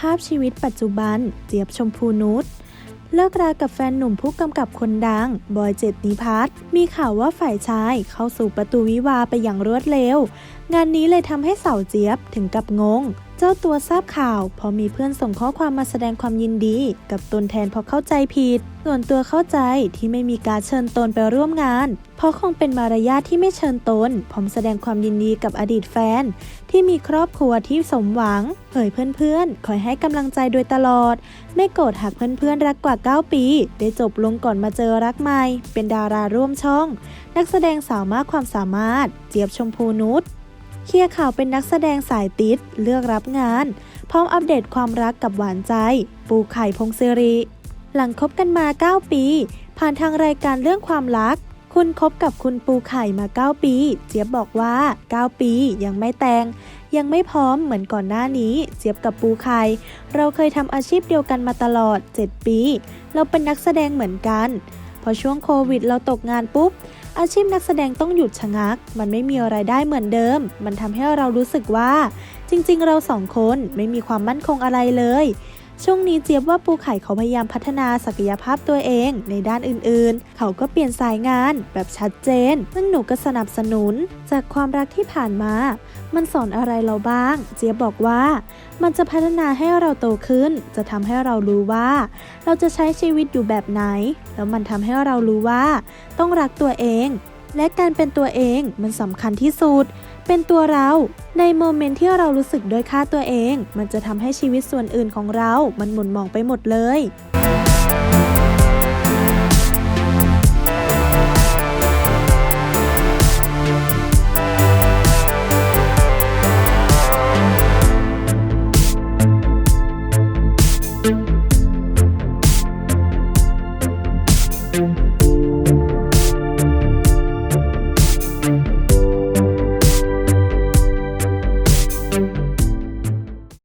ภาพชีวิตปัจจุบัน เจี๊ยบชมพูนุชเลิกรากับแฟนหนุ่มผู้กำกับคนดัง บอยเจตนิพัฒน์มีข่าวว่าฝ่ายชายเข้าสู่ประตูวิวาไปอย่างรวดเร็ว งานนี้เลยทำให้สาวเจี๊ยบถึงกับงง เจ้าตัวทราบข่าว พอมีเพื่อนส่งข้อความมาแสดงความยินดี กับตนแทนพราะเข้าใจผิด ส่วนตัวเข้าใจที่ไม่มีการเชิญตนไปร่วมงาน เพราะคงเป็นมารยาทที่ไม่เชิญตนพร้อมแสดงความยินดีกับอดีตแฟน ที่มีครอบครัวที่สมหวัง เผยเพื่อนๆ คอยให้กำลังใจโดยตลอด ไม่โกรธหากเพื่อนๆ รักกว่า 9 ปี ได้จบลงก่อนมาเจอรักใหม่ เป็นดาราร่วมช่อง นักแสดงสาวมากความสามารถ เจี๊ยบชมพูนุช เคลียร์ข่าวเป็นนักแสดงสายติดเลือกรับงาน พร้อมอัปเดตความรักกับหวานใจ ปูไข่พงศิริ หลังคบกันมา 9 ปี ผ่านทางรายการเรื่องความรัก คุณคบกับคุณปูไข่มา 9 ปี เจี๊ยบบอกว่า 9 ปียังไม่แต่งยังไม่พร้อมเหมือนก่อนหน้านี้ เจี๊ยบกับปูไข่เราเคยทำอาชีพเดียวกันมาตลอด 7 ปี เราเป็นนักแสดงเหมือนกัน พอช่วงโควิดเราตกงานปุ๊บ อาชีพนักแสดงต้องหยุดชะงัก มันไม่มีอะไรายได้เหมือนเดิม มันทำให้เรารู้สึกว่า จริง ๆ เราสองคนไม่มีความมั่นคงอะไรเลย ช่วงนี้เจี๊ยบว่าปูไข่เขาพยายามพัฒนาศักยภาพตัวเองในด้านอื่นๆ เขาก็เปลี่ยนสายงานแบบชัดเจน ซึ่งหนูก็สนับสนุน จากความรักที่ผ่านมา มันสอนอะไรเราบ้าง เจี๊ยบบอกว่า มันจะพัฒนาให้เราโตขึ้น จะทำให้เรารู้ว่า เราจะใช้ชีวิตอยู่แบบไหน แล้วมันทำให้เรารู้ว่า ต้องรักตัวเอง และการเป็นตัวเองมันสำคัญที่สุด เป็นตัวเรา ในโมเมนต์ที่เรารู้สึกด้วยค่าตัวเอง มันจะทำให้ชีวิตส่วนอื่นของเรา มันหมุนมองไปหมดเลย